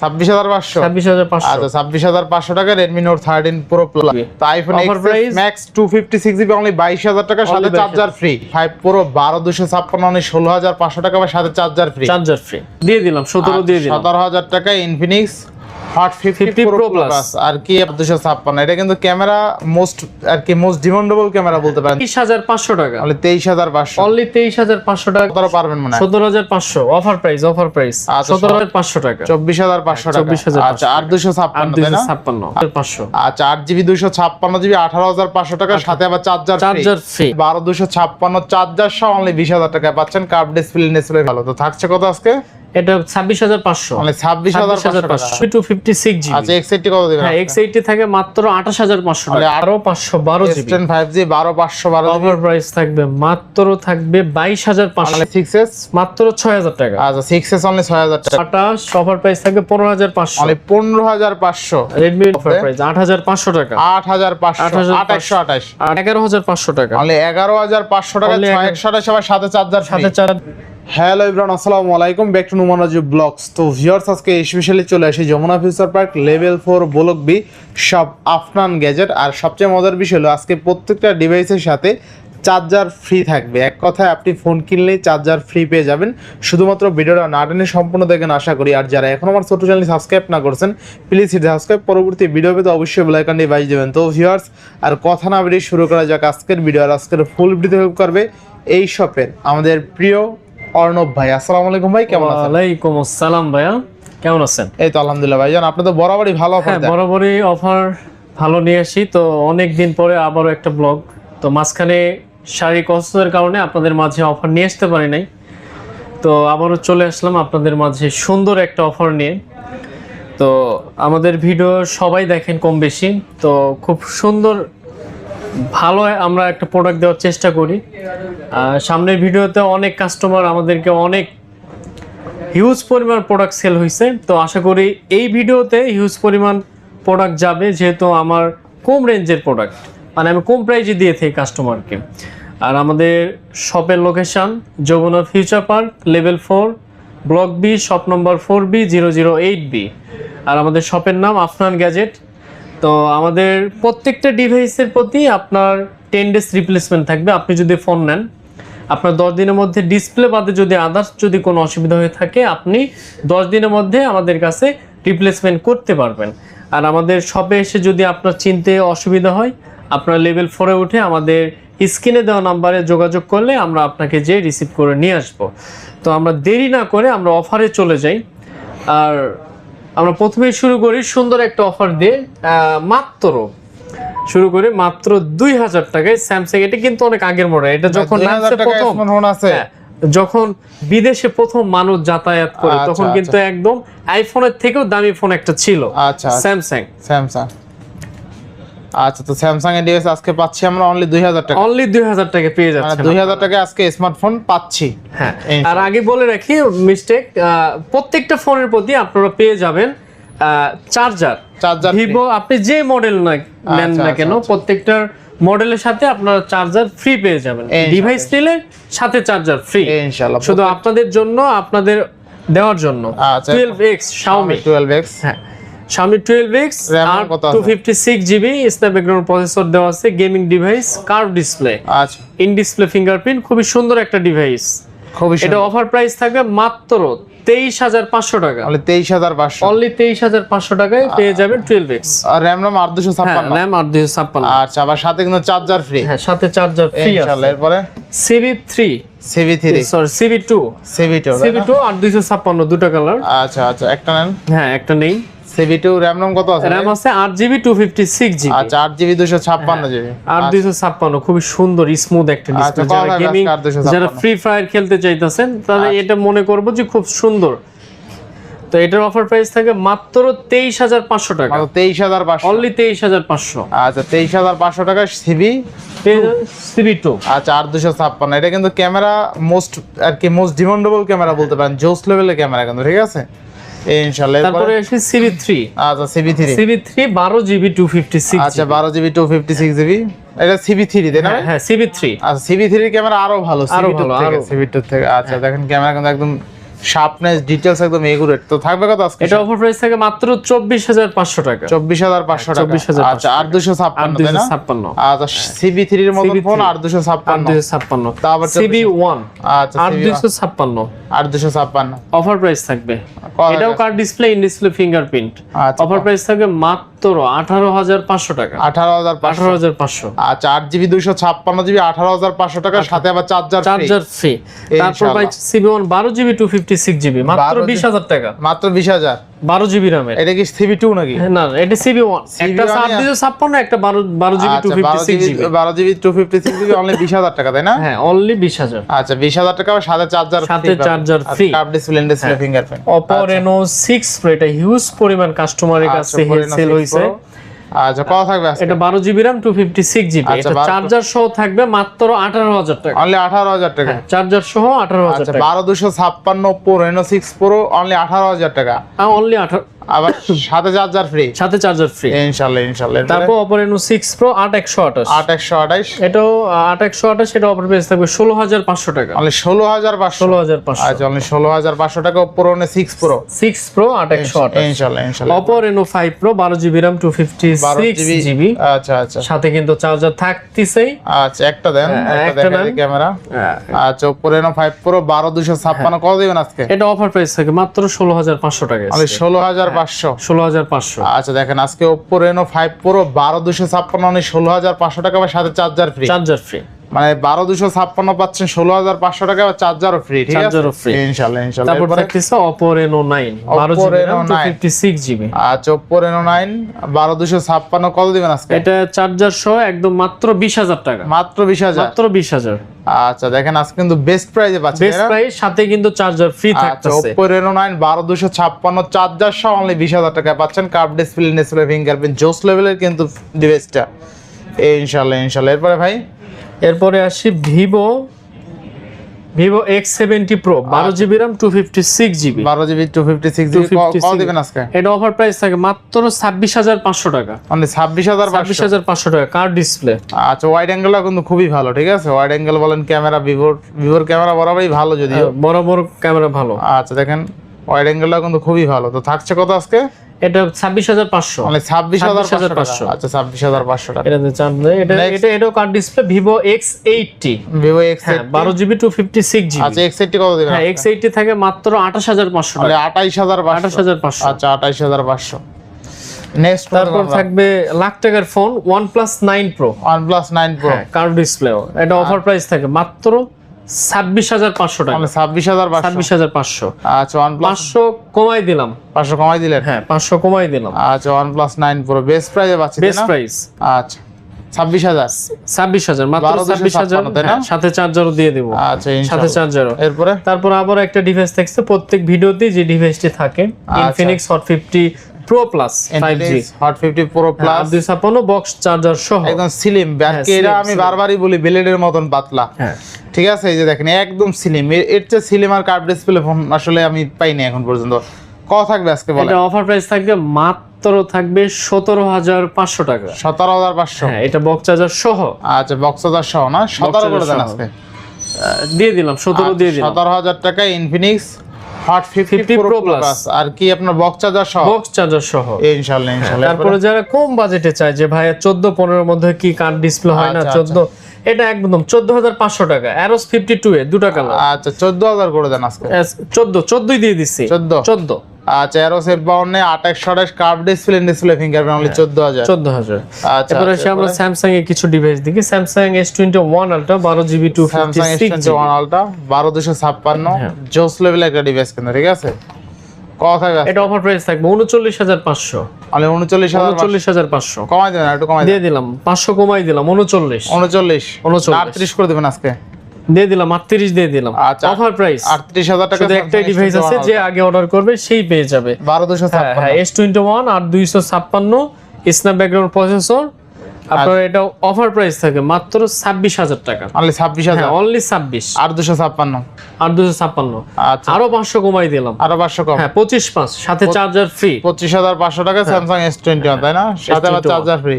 ছাব্বিশ হাজার পাঁচশো। ছাব্বিশ হাজার পাঁচশো। আচ্ছা ছাব্বিশ হাজার পাঁচশো টাকা Redmi note thirteen pro plus তো iPhone? Max two fifty six GB only বাইশ হাজার টাকা সাথে চার্জার ফ্রি ফাইভ প্রো বারো দুশো ছাপ্পান্ন অনলি ষোলো হাজার পাঁচশো টাকা বা সাথে চার্জার ফ্রি চার্জার ফ্রি দিয়ে দিলাম সতেরো দিয়ে দিলাম। সতেরো হাজার টাকা Infinix hot fifty pro plus আর কি দুশো ছাপ্পান্ন? এটা কিন্তু ক্যামেরা মোস্ট আর কি মোস্ট ডিমান্ডেবল ক্যামেরা বলতে পারেন। তেইশ হাজার পাঁচশো টাকা। অনলি তেইশ হাজার পাঁচশো। অনলি তেইশ হাজার পাঁচশো টাকা। সতেরো পারবেন মনে সতেরো হাজার পাঁচশো। অফার প্রাইস অফার প্রাইস আচ্ছা, সতেরো হাজার পাঁচশো টাকা। চব্বিশ হাজার পাঁচশো টাকা। চব্বিশ হাজার আচ্ছা আর দুশো ছাপ্পান্ন তাই দুইশো না ছাপ্পান্ন পাঁচশো। আচ্ছা আট জিবি দুইশো ছাপ্পান্ন জিবি আঠারো হাজার পাঁচশো টাকা সাথে আবার চার্জার চার্জার ফ্রি বারো দুশো ছাপ্পান্ন চার্জার সহ অনলি বিশ হাজার টাকা। পাচ্ছেন কার্ভ ডিসপ্লে ডিসপ্লে ভালো। তো থাকছে কত আজকে? এটা ছাব্বিশ হাজার পাঁচশো। মানে ছাব্বিশ হাজার পাঁচশো টু ফিফটি সিক্স টাকা আচ্ছা জিবি এক্স এইটটি কত দিবেন হ্যাঁ এক্স এইটটি থাকে মাত্র আঠাশ হাজার পাঁচশো তাহলে টাকা। আরও পাঁচশো বারো S GB ten five G বারো পাঁচশো বারো অফার প্রাইস থাকবে মাত্র থাকবে বাইশ হাজার পাঁচশো। সিক্স এস মাত্র ছয় হাজার টাকা। আচ্ছা সিক্স অনলি ছয় হাজার টাকা। আঠাশ অফার প্রাইস থাকবে পনেরো হাজার পাঁচশো। অনলি পনেরো হাজার পাঁচশো। রেডমি অফার প্রাইস আট হাজার পাঁচশো টাকা। আট হাজার পাঁচশো। 8,500 আঠাশশো আঠাশ। আর এগারো হাজার পাঁচশো টাকা। অনলি এগারো হাজার পাঁচশো টাকা Only ছয় এগারো- একশো আঠাশ আবার সাথে চার্জার সাথে সাথে চার হ্যালো ইব্রান, আসসালামু আলাইকুম। Back to Numan Raju blogs তো ভিওর্স আজকে স্পেশালি চলে আসি Jamuna future park level four block B সব আফনান গ্যাজেট আর সবচেয়ে মজার বিষয় হলো, আজকে প্রত্যেকটা ডিভাইসের সাথে চার্জার ফ্রি থাকবে। এক কথায় আপনি ফোন কিনলেই চার্জার ফ্রি পেয়ে যাবেন। শুধুমাত্র ভিডিওটা না টেনে সম্পূর্ণ দেখেন আশা করি। আর যারা এখন আমার ছোট চ্যানেল সাবস্ক্রাইব না করছেন প্লিজ সাবস্ক্রাইব পরবর্তী ভিডিও পেতে অবশ্যই বেলাইকানটি বাজ দেবেন। তো ভিউয়ার্স আর কথা না বেরিয়ে শুরু করা যাক আজকের ভিডিও আর আজকের ফুল ভিডিও হেল্প করবে এই শপের আমাদের প্রিয় অর্ণব ভাই আসসালামু আলাইকুম ভাই কেমন আছেন? ওয়ালাইকুম আসসালাম ভাইয়া কেমন আছেন? এই তো আলহামদুলিল্লাহ ভাইজান আপনি তো বরাবরই ভালো অফার হ্যাঁ দেন। বরাবরই অফার ভালো নিয়ে আসি। তো অনেক দিন পরে আবারও একটা ব্লগ তো মাঝখানে শারীরিক অসুস্থতার কারণে আপনাদের মাঝে অফার নিয়ে আসতে পারি নাই। তো আবারও চলে আসলাম আপনাদের মাঝে সুন্দর একটা অফার নিয়ে। তো আমাদের ভিডিও সবাই দেখেন কম বেশি। তো খুব সুন্দর ভালো আমরা একটা প্রোডাক্ট দেওয়ার চেষ্টা করি। সামনের ভিডিওতে অনেক কাস্টমার আমাদেরকে অনেক হিউজ পরিমাণ প্রোডাক্ট সেল হয়েছে তো আশা করি এই ভিডিওতে হিউজ পরিমাণ প্রোডাক্ট যাবে, যেহেতু আমার কম রেঞ্জের প্রোডাক্ট মানে আমি কম প্রাইজে দিয়ে থাকি কাস্টমারকে আর আমাদের শপের location Jamuna future park level four block B shop number four B zero zero eight B আর আমাদের শপের নাম আফনান গ্যাজেট তো আমাদের প্রত্যেকটা ডিভাইসের প্রতি আপনার টেন ডেজ রিপ্লেসমেন্ট থাকবে। আপনি যদি ফোন নেন, আপনার দশ দিনের মধ্যে ডিসপ্লে বাদে যদি আদার্স যদি কোনো অসুবিধা হয়ে থাকে, আপনি দশ দিনের মধ্যে আমাদের কাছে রিপ্লেসমেন্ট করতে পারবেন। আর আমাদের শপে এসে যদি আপনার চিনতে অসুবিধা হয়, আপনার লেভেল ফোরে উঠে আমাদের স্ক্রিনে দেওয়া নাম্বারে যোগাযোগ করলে আমরা আপনাকে যে রিসিভ করে নিয়ে আসব। তো আমরা দেরি না করে আমরা অফারে চলে যাই। আর আমরা প্রথমে শুরু করি সুন্দর একটা অফার দিয়ে মাত্র শুরু করি মাত্র দুই হাজার টাকায় স্যামসাং এটা কিন্তু অনেক আগের মডেল এটা যখন নামছে টাকা প্রথম আছে। হ্যাঁ, যখন বিদেশে প্রথম মানুষ যাতায়াত করে আচ্ছা, তখন আচ্ছা। কিন্তু একদম আইফোনের থেকেও দামি ফোন একটা ছিল আচ্ছা স্যামসাং স্যামসাং আচ্ছা তো স্যামসাং এর ডিভাইস আজকে পাচ্ছি আমরা অনলি দুই হাজার টাকা। অনলি দুই হাজার টাকা পেয়ে যাচ্ছে দুই হাজার টাকা আজকে স্মার্টফোন পাচ্ছি। হ্যাঁ আর আগে বলে রাখি মিস্টেক প্রত্যেকটা ফোনের প্রতি আপনারা পেয়ে যাবেন চার্জার চার্জার ভিভো আপনি যে মডেল নেন আচ্ছা, না কেন আচ্ছা, প্রত্যেকটার মডেলের সাথে আপনারা চার্জার ফ্রি পেয়ে যাবেন। ডিভাইস নিলে সাথে চার্জার ফ্রি ইনশাআল্লাহ শুধু আপনাদের জন্য আপনাদের দেওয়ার জন্য। আচ্ছা। Twelve X Xiaomi twelve X হ্যাঁ। Xiaomi twelve X? Two fifty six GB Snapdragon processor দেওয়া আছে গেমিং ডিভাইস কার্ভ ডিসপ্লে আচ্ছা। ইন ডিসপ্লে ফিঙ্গারপ্রিন্ট খুবই সুন্দর একটা ডিভাইস খুবই এটা অফার প্রাইস থাকবে মাত্র তেইশ হাজার পাঁচশো টাকা। তেইশ হাজার পাঁচশো। অনলি তেইশ হাজার পাঁচশো টাকায় পেয়ে যাবেন টুয়েলভ এক্স আর র্যাম রাম আট দুশো ছাপ্পান্ন। র্যাম আট দুশো ছাপ্পান্ন। আচ্ছা আবার সাথে কিন্তু চার্জার ফ্রি হ্যাঁ সাথে চার্জার ফ্রি ইনশাআল্লাহ আছে এরপরে CB three CV three sorry CB two two CB two আট ছাপ্পান্ন দুটো কালার আচ্ছা আচ্ছা একটা নেন। হ্যাঁ একটা নেই। র্যাম কত আছে র্যাম আছে আট GB two fifty six GB আচ্ছা আট জিবি দুশো ছাপ্পান্ন জিবি আট দুইশো ছাপ্পান্ন খুবই সুন্দর স্মুথ একটা আচ্ছা, ডিসপ্লে যারা গেমিং যারা ফ্রি ফায়ার খেলতে চাইতেছেন তাহলে এটা মনে করব যে খুব সুন্দর। তো এটার অফার প্রাইস থাকে মাত্র তেইশ হাজার পাঁচশো টাকা। তেইশ হাজার পাঁচশো। অনলি তেইশ হাজার পাঁচশো। আচ্ছা তেইশ হাজার পাঁচশো টাকা সিবি টু আচ্ছা দুশো ছাপ্পান্ন। এটা কিন্তু ক্যামেরা মোস্ট আর কি মোস্ট ডিমান্ডেবল ক্যামেরা বলতে পারেন। জোস লেভেলের ক্যামেরা কিন্তু ঠিক আছে? তারপরে আচ্ছা সিভি থ্রি সিবি থ্রি বারো জিবি টু ফিফটি সিক্স আচ্ছা বারো GB two fifty six GB. এটা সিভি থ্রি তাই না? হ্যাঁ থ্রি আচ্ছা ক্যামেরা আরও ভালো থেকে আরও। হ্যাঁ। টু থেকে। আচ্ছা দেখেন ক্যামেরা কিন্তু একদম শার্পনেস ডিটেলস একদম এগুরেট তো থাকবে কত আজকে? এটা অফার প্রাইস থাকে মাত্র চব্বিশ হাজার পাঁচশো টাকা। চব্বিশ হাজার পাঁচশো টাকা। 24,500 আচ্ছা আর দুশো আর ছাপ্পান্ন তাই দুইশো না ছাপ্পান্ন। আচ্ছা সিবি থ্রির মতন CB3 ফোন আর দুশো আর ছাপ্পান্ন। দুইশো ছাপ্পান্ন। তা আবার সিবি ওয়ান আচ্ছা আর CB দুইশো ছাপ্পান্ন। আর দুশো ছাপ্পান্ন। অফার প্রাইস থাকবে। এটাও curve display in display fingerprint আচ্ছা অফার প্রাইস থাকবে মাত্র আঠারো হাজার পাঁচশো টাকা। আঠারো হাজার পাঁচশো। আঠারো হাজার পাঁচশো। আচ্ছা আট জিবি দুইশো ছাপ্পান্ন জিবি আঠারো হাজার পাঁচশো টাকা সাথে আবার চার্জার চার্জার ফ্রি তারপর ভাই সিবি ওয়ান বারো GB two fifty six GB মাত্র 12 টাকা। মাত্র বিশ হাজার। বারো জিবি রামের এটা কি সিবি টু নাকি? না এটা সিবি একটা CB1 সাত দুশো ছাপ্পান্ন একটা বারো বারো জিবি টু আচ্ছা জিবি জিবি জিবি অনলি টাকা তাই না? হ্যাঁ অনলি বিশ হাজার। আচ্ছা বিশ হাজার টাকা আবার সাথে চার্জার সাথে charger free। Curve display display fingerprint এটা হিউজ পরিমাণ কাস্টমারের কাছে সেল আচ্ছা কত থাকবে এটা বারো GB RAM two fifty six GB. আচ্ছা, এটা চার্জার সহ থাকবে মাত্র আঠারো হাজার টাকা। অনলি আঠারো হাজার টাকা। চার্জার সহ আঠারো হাজার আচ্ছা টাকা। বারো দুশো ছাপ্পান্ন pro Reno six pro only আঠারো হাজার টাকা। অনলি আঠারো আবার সাথে চার্জার ফ্রি সাথে চার্জার ফ্রি ইনশাল্লাহ ইনশাল্লাহ। তারপর অপো রেনো সিক্স প্রো আট একশো আঠাশ। আট একশো আঠাইশ এটাও আট একশো আঠাশ এটা অপর প্রাইস থাকবে ষোলো হাজার পাঁচশো টাকা। পাঁচশো। ষোলো হাজার আচ্ছা অনলি ষোলো হাজার পাঁচশো টাকা প্রো নে সিক্স প্রো সিক্স প্রো আট একশো আঠাশ। ইনশাল্লাহ ইনশাল্লাহ। অপো রেনো ফাইভ প্রো বারো জিবি বারো সিক্স জিবি। জিবি। আচ্ছা আচ্ছা। সাথে কিন্তু চার্জার থাকতেছেই। আচ্ছা একটা দেন হ্যাঁ, একটা দেন। ক্যামেরা আচ্ছা ওপো রেনো ফাইভ প্রো বারো দুশো ছাপ্পান্ন। কত দিবেন আজকে? এটা অফার প্রাইস থাকে মাত্র ষোলো হাজার পাঁচশো টাকা। অনলি ষোলো হাজার পাঁচশো। ষোলো হাজার পাঁচশো। আচ্ছা দেখেন আজকে ওপো রেনো ফাইভ প্রো বারো দুশো ছাপ্পান্ন অনলি ষোলো হাজার পাঁচশো টাকা বা সাথে চার্জার ফ্রি চার্জার ফ্রি মানে বারো দুশো ছাপ্পান্ন পাচ্ছেন ষোলো হাজার পাঁচশো টাকা বা চার্জারও ফ্রি ঠিক আছে? free। ইনশাল্লাহ ইনশাল্লাহ। তারপর Oppo Reno nine two 9 fifty six GB আচ্ছা ওপো রেনো নাইন বারো দুশো ছাপ্পান্ন কত দিবেন আজকে? এটা চার্জার সহ একদম মাত্র বিশ হাজার টাকা। মাত্র বিশ হাজার? মাত্র বিশ হাজার। আচ্ছা দেখেন আজকে কিন্তু বেস্ট প্রাইজে পাচ্ছেন বেস্ট প্রাইস সাথে কিন্তু চার্জার ফ্রি থাকতেছে। রেনো নাইন বারো দুশো ছাপ্পান্ন চার্জার সহ অনলি বিশ হাজার টাকা পাচ্ছেন। কার্ভ ডিসপ্লে ডিসপ্লে ফিঙ্গারপ্রিন্ট জোস লেভেলের কিন্তু ডিভাইসটা ইনশাল্লাহ ইনশাল্লাহ। এরপরে ভাই এরপরে আসি Vivo Vivo X seventy pro বারো GB RAM two fifty six GB. বারো GB two fifty six GB 256 কত দিবেন আজকে? এটা অফার প্রাইস থাকে মাত্র ছাব্বিশ হাজার পাঁচশো টাকা। মানে ছাব্বিশ হাজার ছাব্বিশ হাজার পাঁচশো টাকা কার ডিসপ্লে আচ্ছা ওয়াইড অ্যাঙ্গেলটা কিন্তু খুবই ভালো ঠিক আছে? ওয়াইড অ্যাঙ্গেল বলেন ক্যামেরা ভিভোর ভিভোর ক্যামেরা বরাবরই ভালো যদিও। বড় ক্যামেরা ভালো। আচ্ছা দেখেন ওয়াইড অ্যাঙ্গেলটা কিন্তু খুবই ভালো। তো থাকছে কত আজকে? এটা ছাব্বিশ হাজার পাঁচশো। মানে ছাব্বিশ হাজার 26,500 পাঁচশো। আচ্ছা ছাব্বিশ হাজার পাঁচশো টাকা। এটাতে চান এটা. এটা এটাও কার ডিসপ্লে হ্যাঁ বারো জিবি টু ফিফটি সিক্স আচ্ছা এক্স এইটটি কত দিবেন হ্যাঁ এক্স এইটটি থাকে মাত্র আঠাশ হাজার পাঁচশো তাহলে টাকা। আঠাইশ হাজার আঠাশ হাজার পাঁচশো। আচ্ছা আঠাইশ হাজার পাঁচশো। নেক্সট তারপর থাকবে লাখ টাকার phone nine pro one plus nine pro curve display এটা অফার প্রাইস থাকে মাত্র ছাব্বিশ হাজার পাঁচশো টাকা। মানে ছাব্বিশ হাজার ছাব্বিশ হাজার পাঁচশো। আচ্ছা ওয়ান প্লাস পাঁচশো কমাই দিলাম। পাঁচশো কমাই দিলেন? হ্যাঁ পাঁচশো কমাই দিলাম। আচ্ছা one plus nine pro best প্রাইজে পাচ্ছি বেস্ট প্রাইস আচ্ছা ছাব্বিশ হাজার। ছাব্বিশ হাজার মাত্র ছাব্বিশ হাজার। হ্যাঁ, সাথে চার্জারও দিয়ে দিব। আচ্ছা সাথে চার্জারও। এরপরে? তারপর আবার একটা ডিভাইস থাকছে প্রত্যেক ভিডিওতে যে ডিভাইসটি থাকে আচ্ছা। Infinix hot fifty pro plus five G hot fifty pro plus দুই ছাপ্পান্ন বক্স চার্জার সহ। একদম স্লিম ব্যাটকে slim, এটা আমি বারবারই বলি ব্লেডের মতন পাতলা। হ্যাঁ। ঠিক আছে? এই যে দেখেন একদম স্লিম এর চেয়ে স্লিম আর কার্ভ ডিসপ্লে ফোন আসলে আমি পাইনি এখন পর্যন্ত। কত থাকবে আজকে বলে এটা অফার প্রাইস থাকবে মাত্র থাকবে সতেরো হাজার পাঁচশো টাকা। সতেরো হাজার পাঁচশো। হ্যাঁ এটা বক্স চার্জার সহ। আচ্ছা বক্স হাজার সহ না? সতেরো করে দেন আজকে। দিয়ে দিলাম সতেরো দিয়ে দিলাম। সতেরো হাজার টাকা ইনফিনিক্স হট 50 প্রো প্লাস আর কি আপনার বক্স চার্জার সহ? বক্স চার্জার সহ। ইনশাআল্লাহ ইনশাআল্লাহ। তারপরে যারা কম বাজেটে চায় যে ভাই চোদ্দ এর মধ্যে কি কার্ড ডিসপ্লে হয় না আচ্ছা, চোদ্দ এটা একদম চোদ্দ হাজার পাঁচশো টাকা। অ্যারোস ফিফটি টু এ দুটো কালার আচ্ছা চোদ্দ হাজার করে দেন আজকে। চোদ্দ চোদ্দই দিয়ে দিচ্ছি। 14 চোদ্দ। আচ্ছা এরো সেট বাউন্নে আঠাশ আঠাশ curve display display fingerprint only চোদ্দ হাজার। চোদ্দ হাজার। আচ্ছা এরপরে আমরা স্যামসাং এর কিছু ডিভাইস দেখি। Samsung S twenty one ultra বারো GB two Samsung S twenty one ultra বারো দুশো ছাপ্পান্ন। হ্যাঁ। জোস লেভেল একটা ডিভাইস কিন্তু ঠিক আছে? কথা এটা অফার প্রাইস থাকবে উনচল্লিশ হাজার পাঁচশো। উনচল্লিশ হাজার উনচল্লিশ হাজার পাঁচশো। কমাই দেবেন একটু কমাই দিয়ে দিলাম পাঁচশো কমাই দিলাম উনচল্লিশ। উনচল্লিশ। উনচল্লিশ। আটত্রিশ করে দেবেন আজকে। দিয়ে দিলাম আটত্রিশ দিয়ে দিলাম। আচ্ছা। অফার প্রাইস আটত্রিশ হাজার টাকা শুধু একটাই ডিভাইস আছে যে আগে অর্ডার করবে সেই পেয়ে যাবে। হ্যাঁ হ্যাঁ এস টোয়েন্টি ওয়ান আর স্ন্যাপড্রাগন প্রসেসর আপনার এটা অফার প্রাইস থাকে মাত্র ছাব্বিশ হাজার টাকা। অনলি ছাব্বিশ হাজার? হ্যাঁ অনলি ছাব্বিশ। আর দুশো ছাপ্পান্ন। আর দুশো ছাপ্পান্ন। আচ্ছা। আরও পাঁচশো কমাই দিলাম। আরও পাঁচশো কম। হ্যাঁ পঁচিশ পাঁচ সাথে চার্জার ফ্রি পঁচিশ হাজার পাঁচশো টাকা স্যামসাং এস টোয়েন্টি ওয়ান তাই না? সাথে আবার চার্জার ফ্রি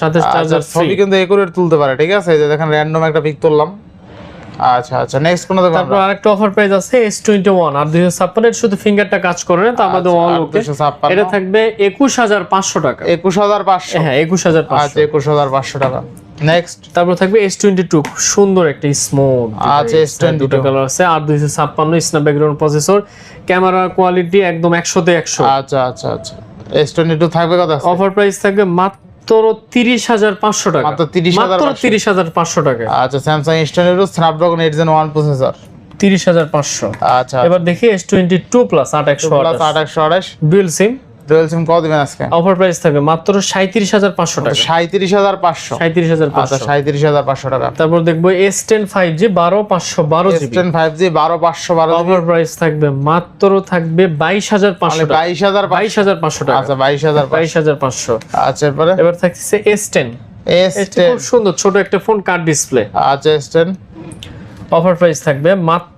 সাথে আচ্ছা চার্জার ফ্রি ছবি কিন্তু একুরেট তুলতে পারে ঠিক আছে? এই যে দেখেন র্যান্ডম একটা পিক তুললাম। আচ্ছা আচ্ছা নেক্সট কোন তারপর আরেকটা অফার প্রাইস আছে এস টোয়েন্টি ওয়ান আর দুই ছাপ্পান্ন শুধু ফিঙ্গারটা কাজ করে না তো আমাদের আচ্ছা, অল ওকে। এটা থাকবে একুশ হাজার পাঁচশো টাকা। একুশ হাজার পাঁচশো? হ্যাঁ একুশ হাজার পাঁচশো। আচ্ছা একুশ হাজার পাঁচশো টাকা। নেক্সট তারপর থাকবে এস টোয়েন্টি টু সুন্দর একটা স্মুথ আচ্ছা, S22 দুটো কালার আছে আর দুইশো ছাপ্পান্ন স্ন্যাপড্রাগন প্রসেসর ক্যামেরা কোয়ালিটি একদম একশোতে একশো। আচ্ছা আচ্ছা আচ্ছা। টোয়েন্টি টু থাকবে কত? অফার প্রাইস থাকবে মাত্র তিরিশ হাজার পাঁচশো টাকা। মাত্র তিরিশ মাত্র তিরিশ হাজার পাঁচশো টাকা। আচ্ছা Samsung two Snapdragon eight gen one processor তিরিশ হাজার পাঁচশো। আচ্ছা। এবার দেখি এস টোয়েন্টি টু প্লাস আট একশো আট একশো আঠাশ। ডুয়েল সিম ডুয়েল সিম কত দিবেন আজকে? অফার প্রাইস থাকবে মাত্র সাঁত্রিশ হাজার পাঁচশো টাকা। সাঁত্রিশ হাজার পাঁচশো। সাঁত্রিশ হাজার আচ্ছা পাঁচশো সাঁত্রিশ হাজার পাঁচশো টাকা। তারপর দেখব জিবি অফার প্রাইস থাকবে মাত্র থাকবে বাইশ হাজার পাঁচশো টাকা। বাইশ হাজার বাইশ হাজার পাঁচশো টাকা। আচ্ছা বাইশ হাজার বাইশ হাজার পাঁচশো। আচ্ছা এরপরে? এবার থাকছে এস টেন এস টেন খুব সুন্দর ছোট একটা ফোন কার্ড ডিসপ্লে আচ্ছা এস টেন অফার প্রাইস থাকবে মাত্র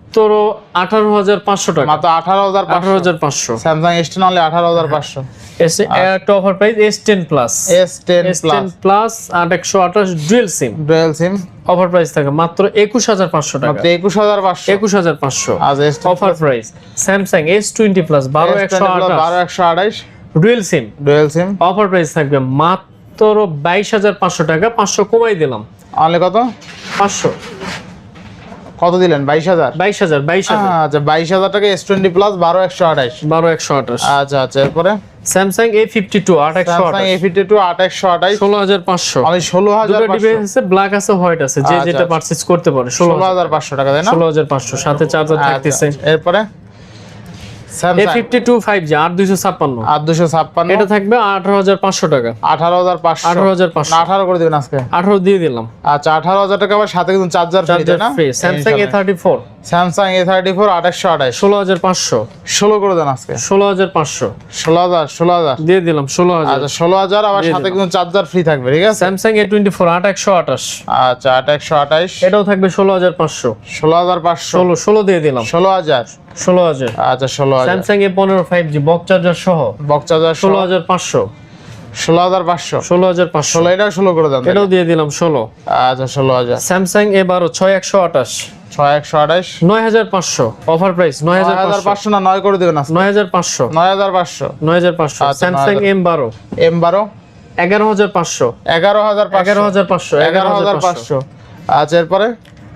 আঠারো হাজার পাঁচশো টাকা। মাত্র আঠারো হাজার আঠারো হাজার পাঁচশো। স্যামসাং এস টেন অনলি আঠারো হাজার পাঁচশো। এস একটা offer price S ten plus S ten ten plus আট একশো আঠাশ dual SIM dual SIM offer price থাকে মাত্র একুশ হাজার পাঁচশো টাকা। একুশ হাজার পাঁচশো। একুশ হাজার পাঁচশো। S offer price Samsung S twenty plus বারো একশো আঠাশ। বারো একশো আঠাইশ dual SIM dual SIM offer price থাকবে মাত্র বাইশ হাজার পাঁচশো টাকা। পাঁচশো কমাই দিলাম। অনলি কত? পাঁচশো। কত দিলেন? বাইশ হাজার? বাইশ হাজার বাইশ হাজার। আচ্ছা বাইশ হাজার টাকা এস টোয়েন্টি প্লাস বারো একশো আঠাশ। বারো একশো আঠাশ। আচ্ছা আচ্ছা এরপরে? স্যামসাং এ ফিফটি টু আট একশো স্যামসাং এ আঠাশ ফিফটি টু আট একশো আঠাশ। ষোলো হাজার পাঁচশো। ষোলো হাজার দুটো ডিভাইস আছে ব্ল্যাক আছে হোয়াইট আছে যে আচ্ছা, যেটা আচ্ছা। পারচেজ করতে পারে ষোলো হাজার। পাঁচশো টাকা তাই না? ষোলো হাজার পাঁচশো সাথে চার্জার আচ্ছা, থাকতেছে। এরপরে? A Samsung fifty two five G আট দুইশো ছাপ্পান্ন। আট দুশো ছাপ্পান্ন। এটা থাকবে আঠারো হাজার পাঁচশো টাকা। আঠারো হাজার পাঁচশো। আঠারো হাজার পাঁচশো। না আঠারো করে দিবেন আজকে। আঠারো দিয়ে দিলাম। আচ্ছা আঠারো হাজার টাকা আবার সাথে কিন্তু চার্জার ফ্রি না? ফোর আঠাশশো আঠাশ। ষোলো হাজার পাঁচশো। ষোলো করে দেন আজকে। ষোলো হাজার পাঁচশো। ষোলো হাজার ষোলো হাজার। দিয়ে দিলাম ষোলো হাজার। আচ্ছা ষোলো হাজার আবার সাথে কিন্তু চার্জার ফ্রি থাকবে ঠিক আছে? আট একশো আঠাশ। আচ্ছা আট একশো আঠাইশ এটাও থাকবে ষোলো হাজার পাঁচশো। ষোলো হাজার পাঁচশো। ষোলো ষোলো দিয়ে দিলাম। ষোলো হাজার। ষোলো হাজার আচ্ছা ষোলো হাজার স্যামসাং এ পনেরো ফাইভ জি বক চার্জার সহ বক্স চার্জার ষোলো হাজার পাঁচশো ষোলো হাজার পাঁচশো ষোলো হাজার পাঁচশো এটা ষোলো করে দেন এটাও দিয়ে দিলাম ষোলো আচ্ছা ষোলো হাজার স্যামসাং এ বারো ছয় একশো আঠাশ ছয় একশো আঠাইশ নয় হাজার পাঁচশো অফার প্রাইস নয় হাজার পাঁচশো না নয় করে দেবেন নয় হাজার পাঁচশো নয় হাজার পাঁচশো নয় হাজার পাঁচশো আচ্ছা, স্যামসাং এম বারো এম বারো এগারো হাজার পাঁচশো এগারো হাজার এগারো হাজার পাঁচশো এগারো হাজার পাঁচশো আচ্ছা এরপরে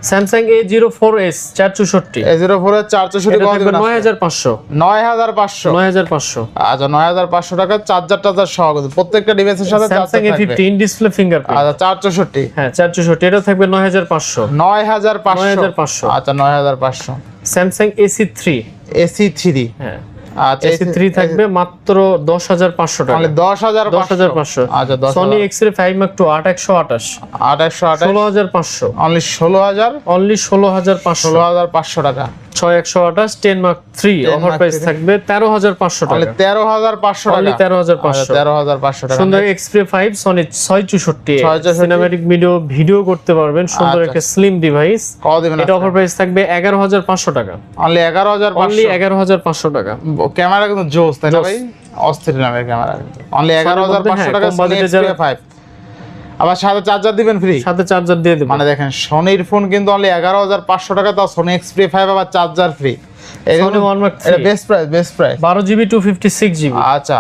Samsung A zero four S চার চৌষট্টি। এ জিরো ফোর চার চৌষট্টি নয় হাজার পাঁচশো। নয় হাজার পাঁচশো। নয় হাজার পাঁচশো। আচ্ছা নয় হাজার পাঁচশো টাকা চার্জার টার্জার সহ কিন্তু প্রত্যেকটা ডিভাইসের সাথে স্যামসাং এ থাকবে ফিফটি ইন ডিসপ্লে ফিঙ্গারপ্রিন্ট আচ্ছা চার চৌষট্টি। হ্যাঁ চার চৌষট্টি এটা থাকবে নয় হাজার পাঁচশো। নয় হাজার পাঁচশো। 9,500 আচ্ছা নয় হাজার পাঁচশো। Samsung AC three AC three হ্যাঁ। আচ্ছা এসি থ্রি থাকবে মাত্র দশ হাজার পাঁচশো টাকা। তাহলে দশ হাজার দশ হাজার পাঁচশো। আচ্ছা আট একশো আঠাশ। আঠাশশো আঠাশ। ষোলো হাজার পাঁচশো। অনলি ষোলো হাজার অনলি ষোলো হাজার পাঁচশো। ষোলো হাজার পাঁচশো টাকা। ছয় একশো আঠাশ ten mark three offer price থাকবে তেরো হাজার পাঁচশো টাকা। তেরো হাজার পাঁচশো টাকা। তেরো হাজার পাঁচশো। তেরো হাজার পাঁচশো টাকা। সুন্দর এক্সপ্রে ফাইভ সনি ছয় চৌষট্টি 664 ভিডিও ভিডিও করতে পারবেন। সুন্দর আচ্ছা। একটা স্লিম ডিভাইস এটা অফার প্রাইস থাকবে এগারো হাজার পাঁচশো টাকা। অনলি এগারো হাজার অনলি এগারো হাজার পাঁচশো টাকা। ক্যামেরা কিন্তু জোস তাই না ভাই? অস্থির নামের ক্যামেরা। অনলি এগারো হাজার পাঁচশো হ্যাঁ, টাকা কম বাজেটে যারা- ফাইভ আবার সাথে চার্জার দিবেন ফ্রি সাথে চার্জার দিয়ে দেবো। মানে দেখেন সনির ফোন কিন্তু অনলি এগারো হাজার পাঁচশো টাকা তাও সোনি এক্সপ্রি ফাইভ আবার charger free Sony One Mark এটা। বেস্ট প্রাইস বেস্ট প্রাইস বারো GB two fifty six GB আচ্ছা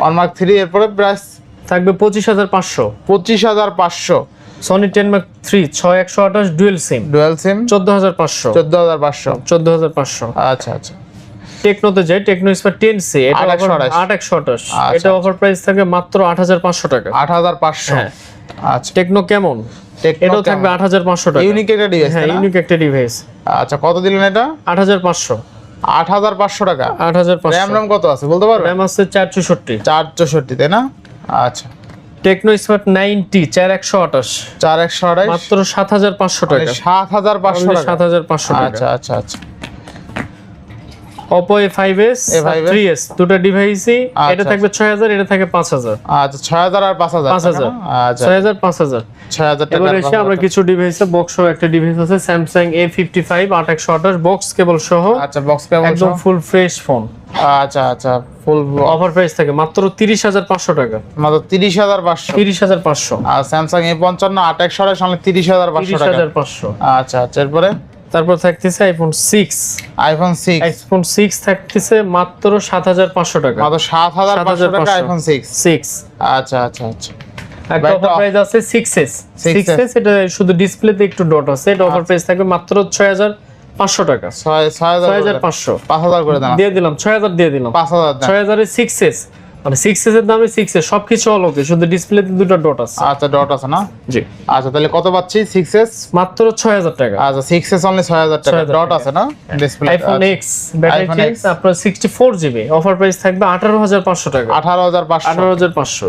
ওয়ান মার্ক থ্রি এরপরে প্রাইস থাকবে পঁচিশ হাজার পাঁচশো। পঁচিশ হাজার পাঁচশো। সনি টেন মার্ক থ্রি ছয় একশো আঠাশ ডুয়েল সিম ডুয়েল সিম চোদ্দ হাজার পাঁচশো। চোদ্দ হাজার পাঁচশো। চোদ্দ হাজার পাঁচশো। আচ্ছা আচ্ছা। টেকনোতে যাই টেকনো স্পার টেন সি এটা আট একশো আঠাশ। আট একশো আঠাশ আচ্ছা, এটা অফার প্রাইস থাকে মাত্র আট হাজার পাঁচশো টাকা। আট হাজার পাঁচশো। হ্যাঁ। আচ্ছা। টেকনো কেমন? এটাও থাকবে আট হাজার পাঁচশো টাকা। ইউনিক একটা ডিভাইস হ্যাঁ ইউনিক একটা ডিভাইস আচ্ছা কত দিলেন এটা? আট হাজার পাঁচশো। আট হাজার পাঁচশো টাকা। আট হাজার র্যাম পাঁচশো র্যাম কত আছে বলতে পারবেন? র্যাম আছে চার চৌষট্টি চার চৌষট্টি তাই না? আচ্ছা। টেকনো স্মার্ট নাইনটি চার একশো আঠাশ। চার একশো আড়াইশ মাত্র সাত হাজার পাঁচশো টাকা। সাত হাজার পাঁচশো সাত হাজার পাঁচশো টাকা। আচ্ছা আচ্ছা আচ্ছা। Oppo A5s A5s 3s দুটো ডিভাইসই এটা আচ্ছা, থাকবে 6000 এটা থাকে 5000 আচ্ছা ছয় হাজার আর পাঁচ হাজার 5000 আচ্ছা। 6000 5000 ছয় হাজার টাকা এবার এসে আমরা কিছু ডিভাইসে বক্স সহ একটা ডিভাইস আছে স্যামসাং A55 8128 বক্স কেবল সহ। আচ্ছা বক্স কেবল একদম ফুল ফ্রেশ ফোন আচ্ছা আচ্ছা ফুল অফার প্রাইস থাকে মাত্র 30500 টাকা। মাত্র তিরিশ হাজার পাঁচশো। 30500 আর আট একশো আড়াই সামনে তিরিশ হাজার পাঁচশো টাকা। 30500 আচ্ছা আচ্ছা এরপরে? তারপর থাকতেছে আইফোন 6 আইফোন সিক্স আইফোন 6 থাকতেছে মাত্র 7500 টাকা। মাত্র সাত হাজার পাঁচশো টাকা আইফোন সিক্স 6 আচ্ছা আচ্ছা আচ্ছা। একটা অফার প্রাইস আছে 6s 6s 6s এটা শুধু ডিসপ্লেতে একটু ডট আছে। এটা অফার প্রাইস থাকবে মাত্র 6500 টাকা। ছয় ছয় হাজার। 6500 পাঁচ হাজার করে দিয়ে দিলাম 6000 দিয়ে দিলাম। পাঁচ হাজার দেন। 6000 এর 6s মানে 6s এর দামে 6s সবকিছু অলকে শুধু ডিসপ্লেতে দুটো ডট আছে। আচ্ছা ডট আছে না? জি। আচ্ছা তাহলে কত পাচ্ছি? সিক্স এস মাত্র 6000 টাকা। আচ্ছা সিক্স এস অনলি ছয় হাজার টাকা। ডট আছে না? Display iPhone X battery change. আপনার 64 জিবি অফার প্রাইস থাকবে 18500 টাকা। আঠারো হাজার পাঁচশো। 18500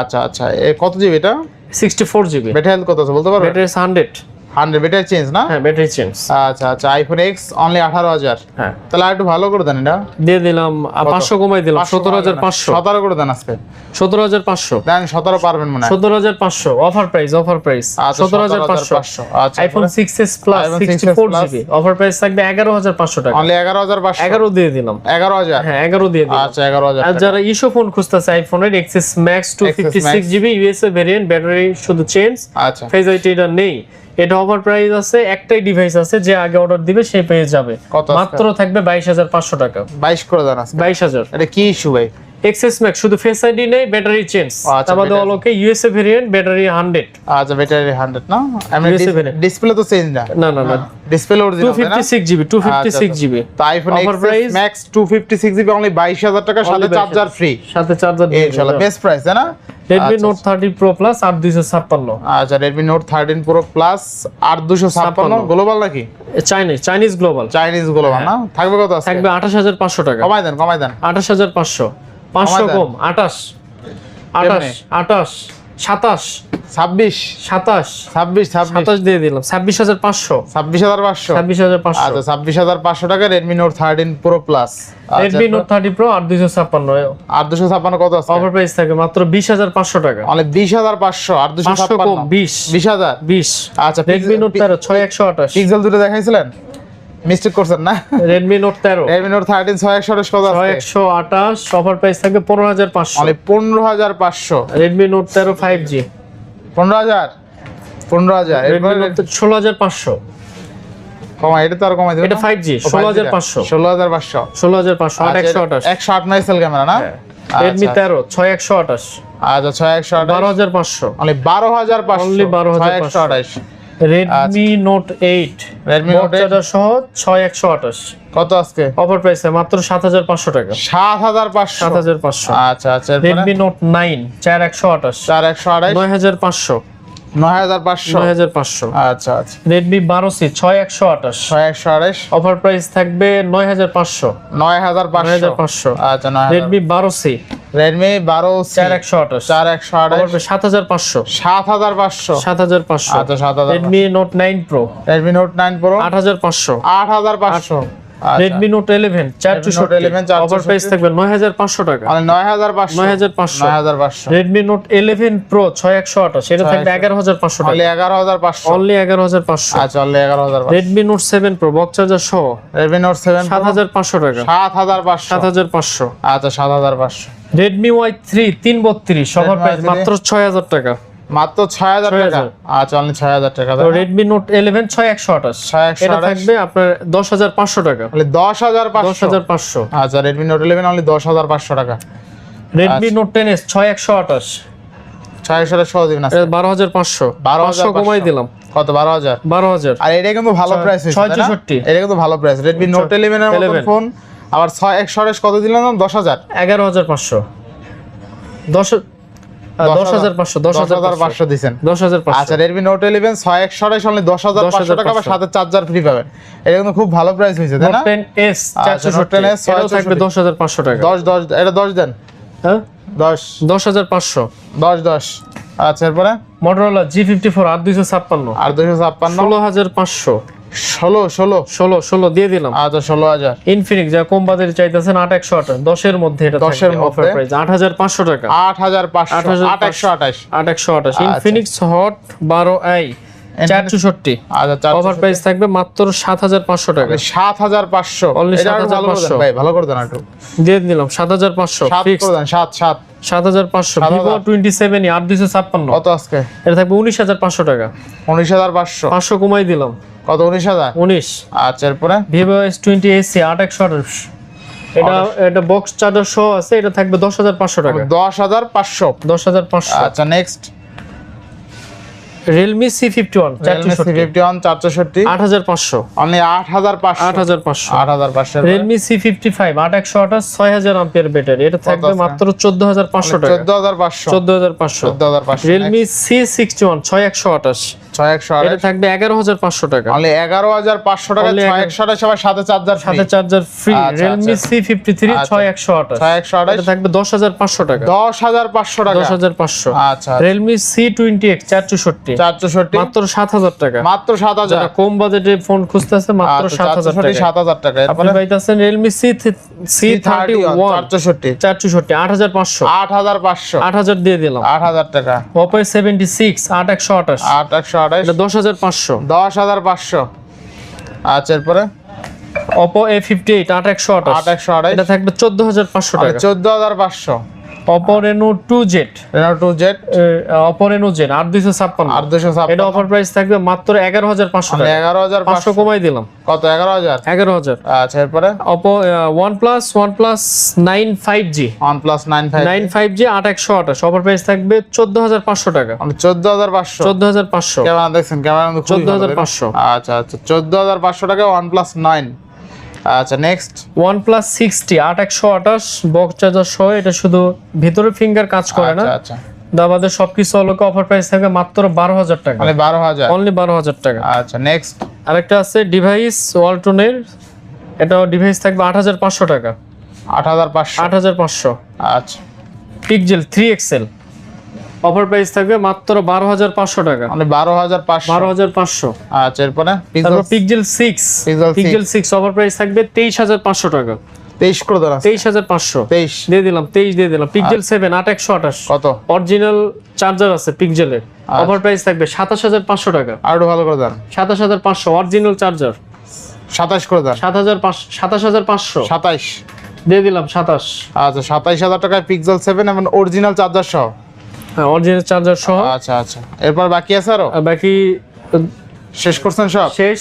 আচ্ছা আচ্ছা। এ কত জিবি এটা? 64 জিবি ব্যাটারি কত আছে বলতে পারবেন? ব্যাটারি 100 হান্ড্রেড ব্যাটারি চেঞ্জ না? হ্যাঁ ব্যাটারি চেঞ্জ আচ্ছা আচ্ছা আইফোন এক্স অনলি আঠারো হাজার। হ্যাঁ। তাহলে একটু ভালো করে দেন এটা। দিয়ে দিলাম পাঁচশো কমাই দিলাম সতেরো হাজার পাঁচশো। সতেরো করে দেন আজকে। সতেরো হাজার পাঁচশো। দেন সতেরো পারবেন মনে হয়। সতেরো হাজার পাঁচশো অফার প্রাইস অফার প্রাইস সতেরো হাজার পাঁচশো। 17,500 আচ্ছা, iPhone? Six S plus sixty four GB offer price থাকবে এগারো হাজার পাঁচশো টাকা। অনলি এগারো হাজার পাঁচশো। এগারো দিয়ে দিলাম। এগারো হাজার? হ্যাঁ এগারো দিয়ে দিলাম। আচ্ছা এগারো হাজার আর যারা ইস্যু ফোন খুঁজতেছে আইফোনের XS max two fifty. Six GB USA variant battery শুধু চেঞ্জ আচ্ছা। ফেজ আইটি এটা নেই। এটা অফার প্রাইস আছে একটাই ডিভাইস আছে যে আগে অর্ডার দিবে সে পেয়ে যাবে। মাত্র থাকবে বাইশ হাজার পাঁচশো টাকা। বাইশ করে দেন বাইশ হাজার। এটা কি ইস্যু ভাই? এক্সেস ম্যাক্স শুধু ফেস আইডি নেই ব্যাটারি চেঞ্জ আচ্ছা, আমাদের অলকে ইউএসএ ভেরিয়েন্ট ব্যাটারি হান্ড্রেড আচ্ছা ব্যাটারি হান্ড্রেড না? এমনি USA variant। ডিসপ্লে তো চেঞ্জ না। না না না। ডিসপ্লে অরিজিনাল না? Fifty six GB two fifty আচ্ছা, সিক্স আচ্ছা। জিবি তো iPhone Offer max two fifty six GB only বাইশ হাজার টাকা সাথে চার্জার ফ্রি সাথে চার্জার ইনশাল্লাহ বেস্ট প্রাইস না? রেডমি আচ্ছা, নোট থার্টি প্রো প্লাস আট দুইশো ছাপ্পান্ন। আচ্ছা Redmi note thirteen pro plus আট দুশো ছাপ্পান্ন। গ্লোবাল নাকি? Chinese Chinese global Chinese global না? থাকবে কত আছে থাকবে আঠাশ হাজার পাঁচশো টাকা। কমাই দেন কমাই দেন। আঠাশ হাজার পাঁচশো কম আঠাশ আঠাশ আঠাশ সাতাশ ছাব্বিশ। সাতাশ ছাব্বিশ সাতাশ দিয়ে দিলাম ছাব্বিশ হাজার পাঁচশো। ছাব্বিশ হাজার পাঁচশো। ছাব্বিশ হাজার পাঁচশো। আচ্ছা ছাব্বিশ হাজার পাঁচশো টাকা Redmi note thirteen pro plus Redmi note thirty pro আট দুইশো ছাপ্পান্ন আট দুশো ছাপ্পান্ন কত আছে? অফার প্রাইস থাকে মাত্র বিশ হাজার পাঁচশো টাকা। অনলি বিশ হাজার পাঁচশো আট দুশো ছাপ্পান্ন। বিশ। বিশ হাজার। বিশ। আচ্ছা রেডমি নোট তেরো ছয় একশো আঠাশ। পিক্সেল দুটো দেখাইছিলেন? মিস্টেক করছেন না? Redmi Note 13 Redmi Note 13 6128 কত আছে? 6128 সফর প্রাইস থাকবে 15500 মানে 15500 Redmi Note 13 5G 15000 15000 ষোলো হাজার 16500 কমা এটা তো আর কমাই দেবে এটা 5G 16500 16500 16500 128 সেল ক্যামেরা না? Redmi 13 6128 আচ্ছা 6128 12500 মানে 12500 হাজার 12500 6128 Redmi Note 8 Redmi Note 8 সহ 6128 কত আজকে অফার প্রাইসে মাত্র 7500 টাকা 7500 7500 আচ্ছা আচ্ছা Redmi Note 9 4128 4128 9500 আচ্ছা আচ্ছা। রেডমি বারো সি ছয় একশো আঠাশ। ছয় একশো আঠাশ? অফার প্রাইস থাকবে নয় হাজার পাঁচশো। নয় হাজার পাঁচশো? আচ্ছা রেডমি বারো সি। রেডমি বারো চার একশো আঠাশ। চার একশো আঠাশ। সাত হাজার পাঁচশো। সাত হাজার পাঁচশো? সাত হাজার পাঁচশো। আচ্ছা সাত হাজার Redmi note nine pro Redmi note nine pro আট হাজার পাঁচশো। আট হাজার পাঁচশো। রেডমি নোট ইলেভেন চার Redmi Note 11 464 অফার প্রাইস থাকবে নয় হাজার পাঁচশো টাকা। মানে নয় হাজার পাঁচশো। নয় হাজার পাঁচশো। নয় হাজার পাঁচশো। রেডমি নোট ইলেভেন প্রো ছয় একশো আঠাশ এটা থাকবে 600 এগারো হাজার পাঁচশো টাকা। অনলি এগারো হাজার পাঁচশো। আচ্ছা অনলি এগারো হাজার পাঁচশো। Redmi note seven pro box charger সহ। সেভেন সাত হাজার পাঁচশো টাকা। সাত হাজার পাঁচশো। সাত হাজার পাঁচশো। আচ্ছা সাত হাজার পাঁচশো। রেডমি ওয়াই থ্রি তিন বত্রিশ অফার প্রাইস মাত্র ছয় হাজার টাকা। মাত্র 6000 টাকা। আচ্ছা অনলি 6000 টাকা। তো Redmi Note 11 6128 6128 এটা থাকবে আপনার 10500 টাকা। মানে 10500 10500 আচ্ছা Redmi Note 11 অনলি 10500 টাকা। Redmi আচ্ছা। Note 10s 6128 6128 সহ দিবেন আচ্ছা 12500 12500 কমাই দিলাম। কত? 12000 12000 আর এটা কিন্তু ভালো প্রাইস 664 এটা কিন্তু ভালো প্রাইস Redmi Note 11 এর ফোন আবার 6128 কত দিলাম? 10000 11500 10 চার্জার ফ্রি পাবেন। এটা কিন্তু খুব ভালো প্রাইস হয়েছে তাই না? এস আচ্ছা, চারশো Note 10s এটাও থাকবে দশ হাজার পাঁচশো টাকা। দশ দশ এটা দশ দেন। হ্যাঁ? দশ। দশ হাজার পাঁচশো। দশ দশ। আচ্ছা এরপরে? মটোরোলা জি ফিফটি ফোর আট দুইশো ছাপ্পান্ন। আর দুশো ছাপ্পান্ন। ষোলো হাজার পাঁচশো। ষোলো ষোলো। ষোলো ষোলো দিয়ে দিলাম। আচ্ছা ষোলো হাজার। ইনফিনিক্স যা কম বাজারে চাইতেছেন আট একশো আঠাশ। দশের মধ্যে এটা 10 এর অফার প্রাইস আট হাজার পাঁচশো টাকা। আট হাজার পাঁচশো 8,500 আট একশো আঠাশ। আট একশো আঠাশ। আচ্ছা। ইনফিনিক্স হট বারো আই চার চৌষট্টি আচ্ছা চার অফার প্রাইস থাকবে মাত্র সাত হাজার পাঁচশো টাকা। সাত হাজার পাঁচশো। Only এটা আরও ভালো করে দেন 7,500 ভাই ভালো করে দেন একটু দিয়ে দিলাম সাত হাজার পাঁচশো সাত ফিক্স করে দেন সাত সাত। সাত হাজার পাঁচশো 7,000 ভিভো টোয়েন্টি সেভেন আট দুইশো ছাপ্পান্ন। কত আজকে? এটা থাকবে উনিশ হাজার পাঁচশো টাকা। উনিশ হাজার পাঁচশো। পাঁচশো কমাই দিলাম। কত উনিশ হাজার? উনিশ। আচ্ছা এরপরে? ভিভো এটা এটা বক্স চার্জার সহ আছে এটা থাকবে দশ হাজার পাঁচশো টাকা। দশ হাজার পাঁচশো। দশ হাজার পাঁচশো। আচ্ছা next Realme C51 451 460 8500 only 8500 8500 8500 Realme C55 8128 6000 ampere battery. এটা থাকবে মাত্র 14500 টাকা। 14500 14500 14500 Realme C61 6128 এটা থাকবে এগারো হাজার পাঁচশো টাকা। এগারো হাজার পাঁচশো টাকা ছয় একশো আঠাশ আবার সাথে চার্জার সাথে চার্জার ফ্রি আচ্ছা, রিয়েলমি আচ্ছা। সি ফিফটি থ্রি আচ্ছা। ছয় একশো আঠাশ। ছয় একশো আঠাশ থাকবে দশ হাজার পাঁচশো টাকা। দশ হাজার পাঁচশো টাকা। দশ হাজার পাঁচশো। আচ্ছা রিয়েলমি সি টোয়েন্টি এক্স চার চৌষট্টি চার চৌষট্টি মাত্র সাত হাজার টাকা। মাত্র সাত হাজার। কম বাজেটে ফোন খুঁজতেছে মাত্র আচ্ছা, সাত হাজার টাকা। সাত হাজার টাকা। আপনি পাইতেছেন Realme C C thirty one চার চৌষট্টি চার চৌষট্টি আট হাজার পাঁচশো। আট হাজার পাঁচশো। আট হাজার দিয়ে দিলাম। আট হাজার টাকা। ওপো সেভেন্টি সিক্স আট একশো আঠাশ। আট একশো আঠাশ। এটা দশ হাজার পাঁচশো। দশ হাজার পাঁচশো। আচ্ছা এরপরে? ওপো এ ফিফটি এইট আট একশো আট আট একশো আঠাশ। এটা থাকবে চোদ্দ হাজার পাঁচশো টাকা। চোদ্দ হাজার পাঁচশো। Oppo Reno two Z Reno two Z Oppo Reno Z আট দুইশো ছাপ্পান্ন। দুশো এটা অফার প্রাইস থাকবে মাত্র এগারো হাজার পাঁচশো টাকা। এগারো হাজার পাঁচশো। পাঁচশো কমাই দিলাম। কত এগারো হাজার? এগারো হাজার। আচ্ছা এরপরে? Oppo one plus one plus nine five G one plus nine five nine five G আট একশো আঠাশ। অফার প্রাইস থাকবে চোদ্দ হাজার পাঁচশো টাকা। চোদ্দ হাজার পাঁচশো। চোদ্দ হাজার পাঁচশো। ক্যামেরা দেখছেন ক্যামেরা খুবই 14,500 ভালো। আচ্ছা আচ্ছা চোদ্দ হাজার পাঁচশো টাকা ওয়ান প্লাস নাইন আচ্ছা নেক্সট ওয়ান প্লাস সিক্সটি আট একশো আঠাশ বক্স চার্জার সহ এটা শুধু ভিতরে ফিঙ্গার কাজ করে না। আচ্ছা আচ্ছা। দাবাদের সবকিছু আলোকে অফার প্রাইস থাকবে মাত্র বারো হাজার টাকা। মানে বারো হাজার। অনলি বারো হাজার টাকা। আচ্ছা নেক্সট আরেকটা আছে ডিভাইস ওয়ালটনের এটা ডিভাইস থাকবে আট হাজার পাঁচশো টাকা। আট হাজার পাঁচশো। আট হাজার পাঁচশো। আচ্ছা। Pixel three XL offer price থাকবে মাত্র বারো হাজার পাঁচশো টাকা। মানে বারো হাজার পাঁচশো। বারো হাজার পাঁচশো। আচ্ছা এরপরে? Pixel six. Pixel six offer price থাকবে তেইশ হাজার পাঁচশো টাকা। তেইশ করে আজকে। তেইশ হাজার পাঁচশো। তেইশ। দিয়ে দিলাম তেইশ দিয়ে দিলাম। পিকজেল সেভেন আট একশো আঠাশ। কত? অরিজিনাল চার্জার আছে পিকজেলের অফার প্রাইস থাকবে সাতাশ হাজার পাঁচশো টাকা। আরও ভালো করে দেন। সাতাশ হাজার পাঁচশো অরিজিনাল চার্জার সাতাশ করে দেন। সাত হাজার পাঁচশো সাতাশ হাজার পাঁচশো। সাতাইশ। দিয়ে দিলাম সাতাশ। আচ্ছা সাতাইশ হাজার টাকায় পিক্সেল সেভেন এবং অরিজিনাল চার্জার সহ। হ্যাঁ অরিজিনাল চার্জার সহ। আচ্ছা আচ্ছা। এরপর বাকি আছে আরও? বাকি শেষ করছেন সব? শেষ।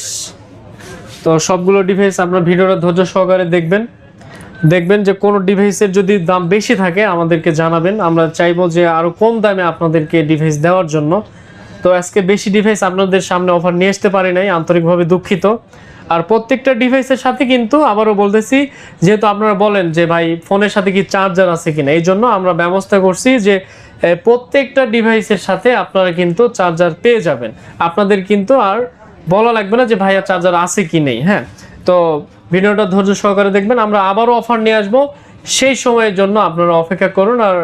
তো সবগুলো ডিভাইস আপনার ভিডিওটা ধৈর্য সহকারে দেখবেন। দেখবেন যে কোন ডিভাইসের যদি দাম বেশি থাকে আমাদেরকে জানাবেন। আমরা চাইব যে আরও কম দামে আপনাদেরকে ডিভাইস দেওয়ার জন্য। তো আজকে বেশি ডিভাইস আপনাদের সামনে অফার নিয়ে আসতে পারি নাই আন্তরিকভাবে দুঃখিত। আর প্রত্যেকটা ডিভাইসের সাথে কিন্তু আবারও বলতেছি যেহেতু আপনারা বলেন যে ভাই ফোনের সাথে কি চার্জার আছে কিনা এই জন্য আমরা ব্যবস্থা করছি যে প্রত্যেকটা ডিভাইসের সাথে আপনারা কিন্তু চার্জার পেয়ে যাবেন। আপনাদের কিন্তু আর বলা লাগবে না যে, ভাইয়া চার্জার আছে কি নেই? হ্যাঁ? তো ভিডিওটা ধৈর্য সহকারে দেখবেন। আমরা আবারও অফার নিয়ে আসব। সেই সময়ের জন্য আপনারা অপেক্ষা করুন আর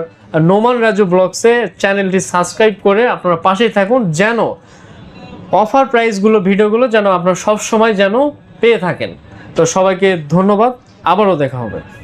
নোমান রাজু ব্লগসে চ্যানেলটি সাবস্ক্রাইব করে আপনারা পাশেই থাকুন যেন অফার প্রাইসগুলো ভিডিওগুলো যেন আপনারা সব সময় যেন পেয়ে থাকেন। তো সবাইকে ধন্যবাদ। আবারও দেখা হবে।